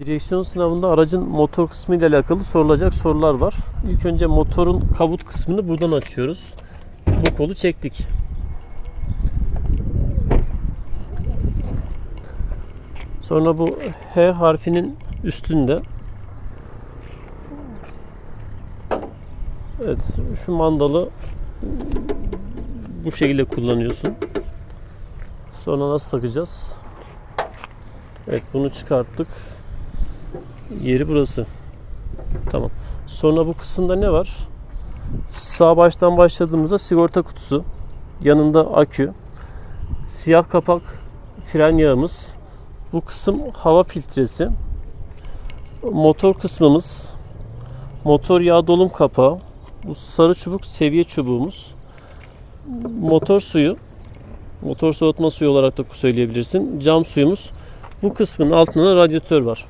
Direksiyon sınavında aracın motor kısmı ile alakalı sorulacak sorular var. İlk önce motorun kabut kısmını buradan açıyoruz. Bu kolu çektik. Sonra bu H harfinin üstünde Evet, şu mandalı bu şekilde kullanıyorsun. Sonra nasıl takacağız? Evet, bunu çıkarttık. Yeri burası. Tamam. Sonra bu kısımda ne var? Sağ baştan başladığımızda sigorta kutusu. Yanında akü. Siyah kapak fren yağımız. Bu kısım hava filtresi. Motor kısmımız. Motor yağ dolum kapağı. Bu sarı çubuk seviye çubuğumuz. Motor suyu. Motor soğutma suyu olarak da söyleyebilirsin. Cam suyumuz. Bu kısmın altında da radyatör var.